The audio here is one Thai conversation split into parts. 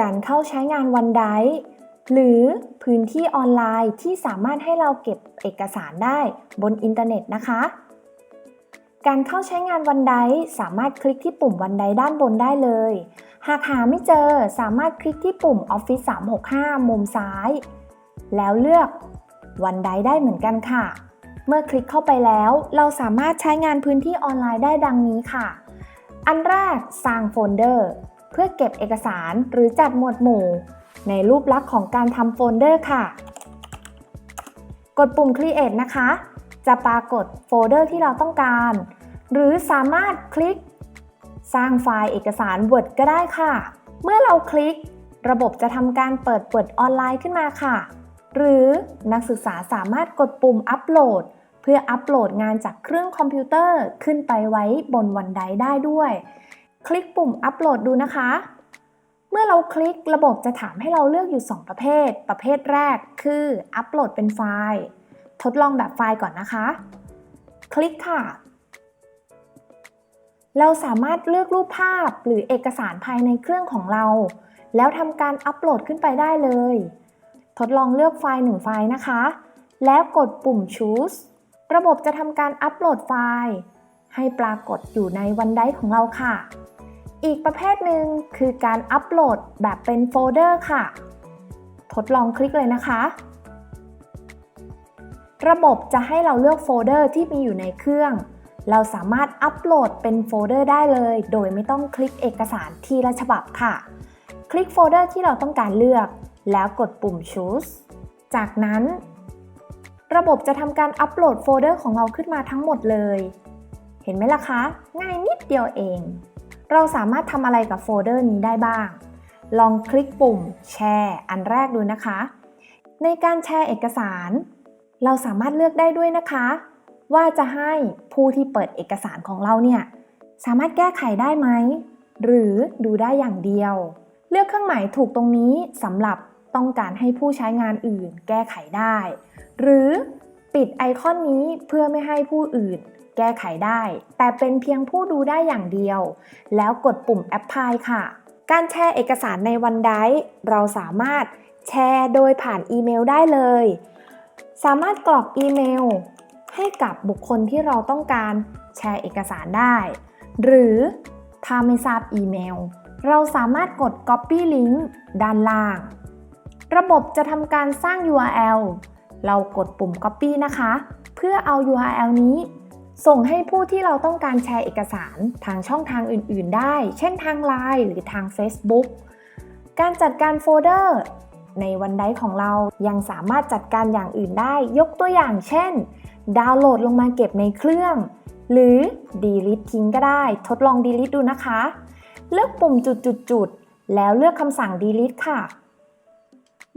การเข้าใช้งานวันไดหรือพื้นที่ออนไลน์ที่สามารถให้เราเก็บเอกสารได้บนอินเทอร์เน็ตนะคะ การเข้าใช้งานวันไดสามารถคลิกที่ปุ่มวันไดด้านบนได้เลย หากหาไม่เจอสามารถคลิกที่ปุ่ม Office 365 มุมซ้าย แล้วเลือกวันไดได้เหมือนกันค่ะ เมื่อคลิกเข้าไปแล้วเราสามารถใช้งานพื้นที่ออนไลน์ได้ดังนี้ค่ะ อันแรกสร้างโฟลเดอร์ เพื่อเก็บเอกสารหรือจัดหมวดหมู่ ในรูปลักษณ์ของการทำโฟลเดอร์ค่ะ กดปุ่ม Create นะคะ จะปรากฏโฟลเดอร์ที่เราต้องการ หรือสามารถคลิก สร้างไฟล์เอกสาร Word ก็ได้ค่ะ เมื่อเราคลิก ระบบจะทำการเปิด Word ออนไลน์ขึ้นมาค่ะ หรือนักศึกษาสามารถกดปุ่มอัปโหลดเพื่ออัปโหลดงานจากเครื่องคอมพิวเตอร์ขึ้นไปไว้บนวันไดได้ด้วย คลิกปุ่มอัปโหลดดูนะคะ เมื่อเราคลิกระบบจะถามให้เราเลือกอยู่ 2 ประเภท ประเภทแรกคืออัปโหลดเป็นไฟล์ ทดลองแบบไฟล์ก่อนนะคะ คลิกค่ะ เราสามารถเลือกรูปภาพหรือเอกสารภายในเครื่องของเรา แล้วทำการอัปโหลดขึ้นไปได้เลย ทดลองเลือกไฟล์หนึ่งไฟล์นะคะ แล้วกดปุ่ม choose ระบบจะทำการอัปโหลดไฟล์ ให้ปรากฏอยู่ในวันไดของเราค่ะ อีกประเภทหนึ่งคือการอัปโหลดแบบเป็นโฟลเดอร์ค่ะ ทดลองคลิกเลยนะคะ ระบบจะให้เราเลือกโฟลเดอร์ที่มีอยู่ในเครื่อง เราสามารถอัปโหลดเป็นโฟลเดอร์ได้เลย โดยไม่ต้องคลิกเอกสารทีละฉบับค่ะ คลิกโฟลเดอร์ที่เราต้องการเลือก แล้วกดปุ่ม choose จากนั้น ระบบจะทำการอัปโหลดโฟลเดอร์ของเราขึ้นมาทั้งหมดเลย เห็นไหมล่ะคะ ง่ายนิดเดียวเอง เราสามารถทำอะไรกับโฟลเดอร์นี้ได้บ้าง ลองคลิกปุ่มแชร์อันแรกดูนะคะ ในการแชร์เอกสาร เราสามารถเลือกได้ด้วยนะคะ ว่าจะให้ผู้ที่เปิดเอกสารของเราเนี่ยสามารถแก้ไขได้ไหม หรือดูได้อย่างเดียว เลือกเครื่องหมายถูกตรงนี้สำหรับต้องการให้ผู้ใช้งานอื่นแก้ไขได้ หรือ ปิดไอคอนนี้เพื่อไม่ให้ผู้อื่น แก้ไขได้ แต่เป็นเพียงผู้ดูได้อย่างเดียว แล้วกดปุ่ม Apply ค่ะ การแชร์เอกสารในวันไดเราสามารถแชร์โดยผ่านอีเมลได้เลย สามารถกรอกอีเมล ให้กับบุคคลที่เราต้องการแชร์เอกสารได้ หรือถ้าไม่ทราบอีเมล เราสามารถกด Copy Link ด้านล่าง ระบบจะทำการสร้าง URL เรากดปุ่ม Copy นะคะ เพื่อเอา URL นี้ ส่งให้ผู้ที่เราต้องการแชร์เอกสารทางช่องทางอื่น ๆ ได้ เช่นทาง Line หรือทาง Facebook การจัดการโฟลเดอร์ ในวันไดของเรายังสามารถจัดการอย่างอื่นได้ ยกตัวอย่างเช่น ดาวน์โหลดลงมาเก็บในเครื่อง หรือ delete ทิ้งก็ได้ ทดลอง delete ดูนะคะ เลือกปุ่มจุดๆๆแล้วเลือกคำสั่ง delete ค่ะ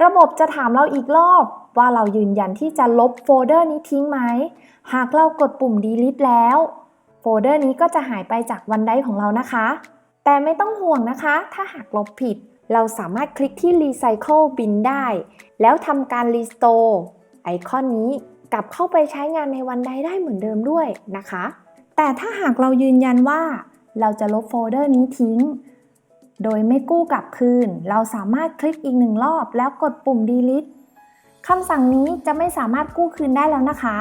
ระบบจะถามเราอีกรอบว่าเรายืนยันที่จะลบโฟลเดอร์นี้ทิ้งไหม หากเรากดปุ่ม delete แล้ว โฟลเดอร์นี้ก็จะหายไปจากวันไดของเรานะคะ แต่ไม่ต้องห่วงนะคะ ถ้าหากลบผิด เราสามารถคลิกที่ Recycle Bin ได้ แล้วทำการ Restore ไอคอนนี้กลับเข้าไปใช้งานในวันใดได้เหมือนเดิมด้วยนะคะ แต่ถ้าหากเรายืนยันว่า เราจะลบโฟลเดอร์นี้ทิ้ง โดยไม่กู้กลับคืน เราสามารถคลิกอีกหนึ่งรอบแล้วกดปุ่ม delete คำสั่งนี้จะไม่สามารถกู้คืนได้แล้วนะคะ